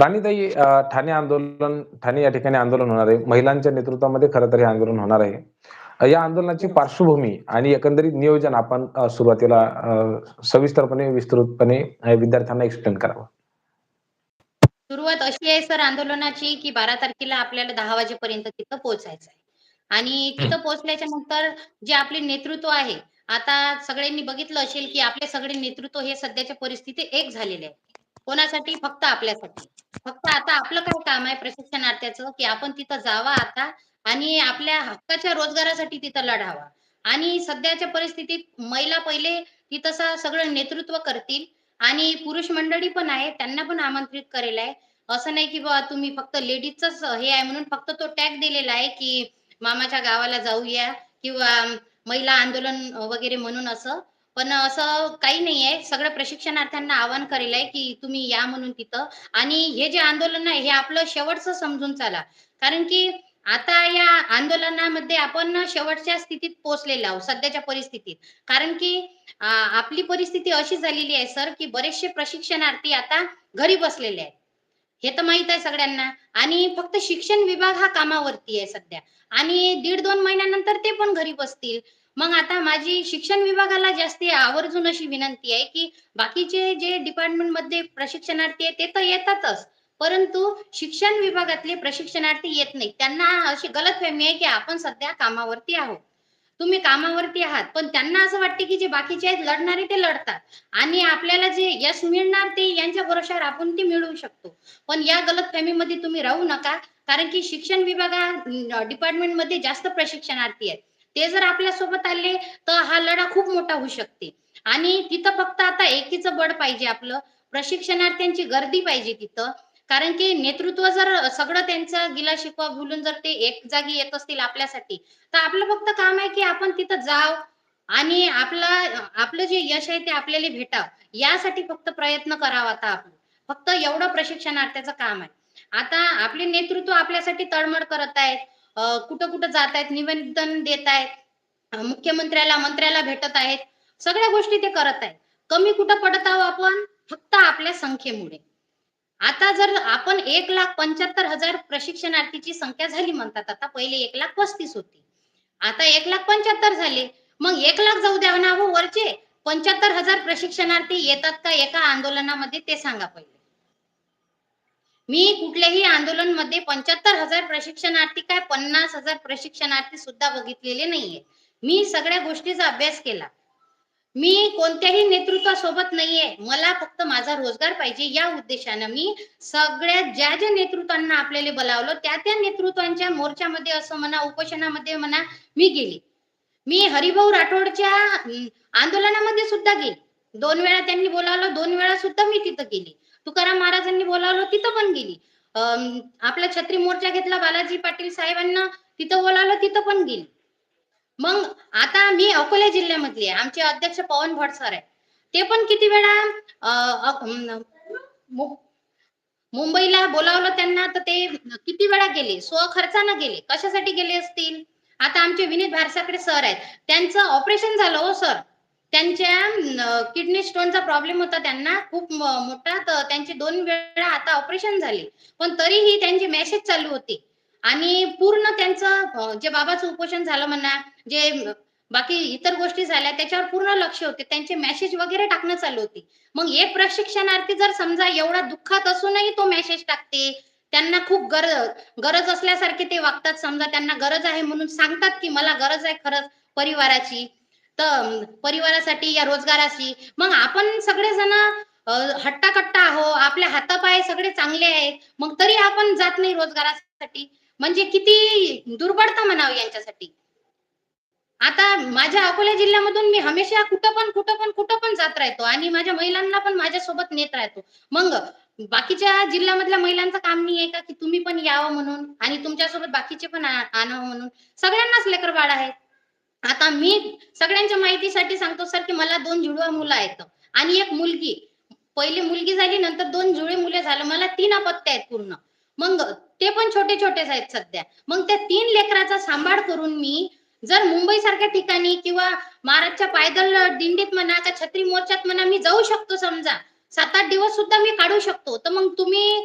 राणीताई ठाणे आंदोलन ठाणे या ठिकाणी आंदोलन होणार आहे. महिलांच्या नेतृत्वामध्ये खरं तर हे आंदोलन होणार आहे. या आंदोलनाची पार्श्वभूमी आणि एकंदरीत नियोजन आपण सुरुवातीला सविस्तरपणे, विस्तृतपणे विद्यार्थ्यांना एक्सप्लेन करावं. सुरुवात अशी आहे सर आंदोलनाची, की 12 तारखेला आपल्याला दहा वाजेपर्यंत तिथं पोहोचायचं आहे. आणि तिथं पोहोचल्याच्या नंतर जे आपले नेतृत्व आहे, आता सगळ्यांनी बघितलं असेल, की आपले सगळे नेतृत्व हे सध्याच्या परिस्थितीत एक झालेले आहे. कोणासाठी? फक्त आपल्यासाठी. फक्त आता आपलं काय काम आहे प्रशिक्षणार्थ्याचं, की आपण तिथं जावा आता आणि आपल्या हक्काच्या रोजगारासाठी तिथं लढावा आणि सध्याच्या परिस्थितीत महिला पहिले तिथं सगळं नेतृत्व करतील आणि पुरुष मंडळी पण आहे, त्यांना पण आमंत्रित करेल आहे. असं नाही, की बाबा तुम्ही फक्त लेडीजच हे आहे म्हणून फक्त तो टॅग दिलेला आहे, की मामाच्या गावाला जाऊया किंवा महिला आंदोलन वगैरे म्हणून असं. पण असं काही नाहीये. सगळ्या प्रशिक्षणार्थ्यांना आवाहन करेल आहे, की तुम्ही या म्हणून तिथं आणि हे जे आंदोलन आहे, हे आपलं शेवटचं समजून चाला कारण की आता या आंदोलनामध्ये आपण शेवटच्या स्थितीत पोहोचलेलो आहोत, सध्याच्या परिस्थितीत. कारण की आपली परिस्थिती अशी झालेली आहे सर, की बरेचसे प्रशिक्षणार्थी आता घरी बसलेले आहेत. हे तर माहीत आहे सगळ्यांना आणि फक्त शिक्षण विभाग हा कामावरती आहे सध्या आणि दीड-दोन महिन्यानंतर ते पण घरी बसतील. मग आता माझी शिक्षण विभागाला जास्ती आवर्जून अशी विनंती आहे, की बाकीचे जे डिपार्टमेंटमध्ये प्रशिक्षणार्थी आहेत, ते तर येतातच. परंतु शिक्षण विभागातले प्रशिक्षणार्थी येत नाही त्यांना अशी गलतफहमी आहे, की आपण सध्या कामावरती आहोत. तुम्ही कामावरती आहात, पण त्यांना असं वाटते, की जे बाकीचे आहेत लढणारे ते लढतात आणि आपल्याला जे यश मिळणार ते यांच्या भरोशावर आपण ते मिळवू शकतो. पण या गलतफहमीमध्ये तुम्ही राहू नका. कारण की शिक्षण विभागा डिपार्टमेंटमध्ये जास्त प्रशिक्षणार्थी आहेत. ते जर आपल्यासोबत आले, तर हा लढा खूप मोठा होऊ शकते आणि तिथं फक्त आता एकीचं बळ पाहिजे आपलं. प्रशिक्षणार्थ्यांची गर्दी पाहिजे तिथं. कारण की नेतृत्व जर सगळं त्यांचा गिला-शिकवा भुलून जर ते एक जागी येत असतील आपल्यासाठी, तर आपलं फक्त काम आहे, की आपण तिथं जावं आणि आपला आपलं जे यश आहे ते आपल्याला भेटावं. यासाठी फक्त प्रयत्न करावा आता आपण. फक्त एवढं प्रशिक्षणार्थ्याचं काम आहे. आता आपले नेतृत्व आपल्यासाठी तळमळ करत आहेत. कुठं-कुठं जात आहेत, निवेदन देत आहेत. मुख्यमंत्र्याला, मंत्र्याला भेटत आहेत. सगळ्या गोष्टी ते करत आहेत. कमी कुठं पडत आहोत आपण? फक्त आपल्या संख्येमुळे. आता जर आपण 1,75,000 प्रशिक्षणार्थीची संख्या झाली म्हणतात आता. पहिले एक लाख पस्तीस होती. आता 1,75,000 झाले. मग एक लाख जाऊ द्या ना हो वरचे. 75,000 प्रशिक्षणार्थी येतात का एका आंदोलनामध्ये ते सांगा पहिले. मी कुठल्याही आंदोलनमध्ये 75,000 प्रशिक्षणार्थी काय 50,000 प्रशिक्षणार्थी सुद्धा बघितलेले नाहीये. मी सगळ्या गोष्टीचा अभ्यास केला. मी कोणत्याही नेतृत्वासोबत नाहीये. मला फक्त माझा रोजगार पाहिजे या उद्देशानं मी सगळ्या ज्या-ज्या नेतृत्वांना आपल्याला बोलावलं, त्या-त्या नेतृत्वांच्या मोर्चामध्ये असं म्हणा, उपोषणामध्ये म्हणा, मी गेली. मी हरिभाऊ राठोडच्या आंदोलनामध्ये सुद्धा गेली. दोन वेळा त्यांनी बोलावलं, दोन वेळा सुद्धा मी तिथं गेली. तुकाराम महाराजांनी बोलावलं तिथं पण गेली. आपला छत्री मोर्चा घेतला बालाजी पाटील साहेबांना तिथं बोलावलं तिथं पण गेली. मग आता मी अकोला जिल्ह्यामधली आहे. आमचे अध्यक्ष पवन भट सर आहे ते पण किती वेळा मुंबईला बोलावलं त्यांना तर ते किती वेळा गेले. स्वखर्चानं गेले. कशासाठी गेले असतील? आता आमचे विनीत भारसाकडे सर आहेत. त्यांचं ऑपरेशन झालं हो सर. त्यांच्या किडनी स्टोनचा प्रॉब्लेम होता त्यांना खूप मोठा. तर त्यांचे 2 वेळा आता ऑपरेशन झाले. पण तरीही त्यांची मेसेज चालू होते आणि पूर्ण त्यांचं जे बाबाचं उपोषण झालं म्हणा, जे बाकी इतर गोष्टी झाल्या त्याच्यावर पूर्ण लक्ष होते. त्यांचे मेसेज वगैरे टाकणं चालू होती. मग एक प्रशिक्षणार्थी जर समजा एवढा दुःखात असूनही तो मेसेज टाकते. त्यांना खूप गरज गरज असल्यासारखे ते वागतात. समजा त्यांना गरज आहे म्हणून सांगतात, की मला गरज आहे खरंच परिवाराची. तर परिवारासाठी या रोजगाराशी मग आपण सगळेजण हट्टाकट्टा आहो. आपले हातापाय सगळे चांगले आहेत. मग तरी आपण जात नाही रोजगारासाठी. म्हणजे किती दुर्बळता म्हणावी यांच्यासाठी. आता माझ्या अकोला जिल्ह्यामधून मी हमेशा कुठं पण, कुठं पण, कुठं पण जात राहतो आणि माझ्या महिलांना पण माझ्यासोबत नेत राहतो. मग बाकीच्या जिल्ह्यामधल्या महिलांचं काम नाही आहे का, की तुम्ही पण यावं म्हणून आणि तुमच्यासोबत बाकीचे पण आणावं म्हणून. सगळ्यांनाच लेकर बाळ आहेत. आता मी सगळ्यांच्या माहितीसाठी सांगतो सर, की मला दोन जुळवा मुलं आहेत आणि एक मुलगी. पहिली मुलगी झाली, नंतर दोन जुळे मुले झालं. मला तीन अपत्य आहेत पूर्ण. मग ते पण छोटे-छोटेच आहेत सध्या. मग त्या तीन लेकराचा सांभाळ करून मी जर मुंबईसारख्या ठिकाणी किंवा महाराजच्या पायदल दिंडीत म्हणा, का छत्री मोर्चात म्हणा, मी जाऊ शकतो समजा. 7-8 दिवस सुद्धा मी काढू शकतो. तर मग तुम्ही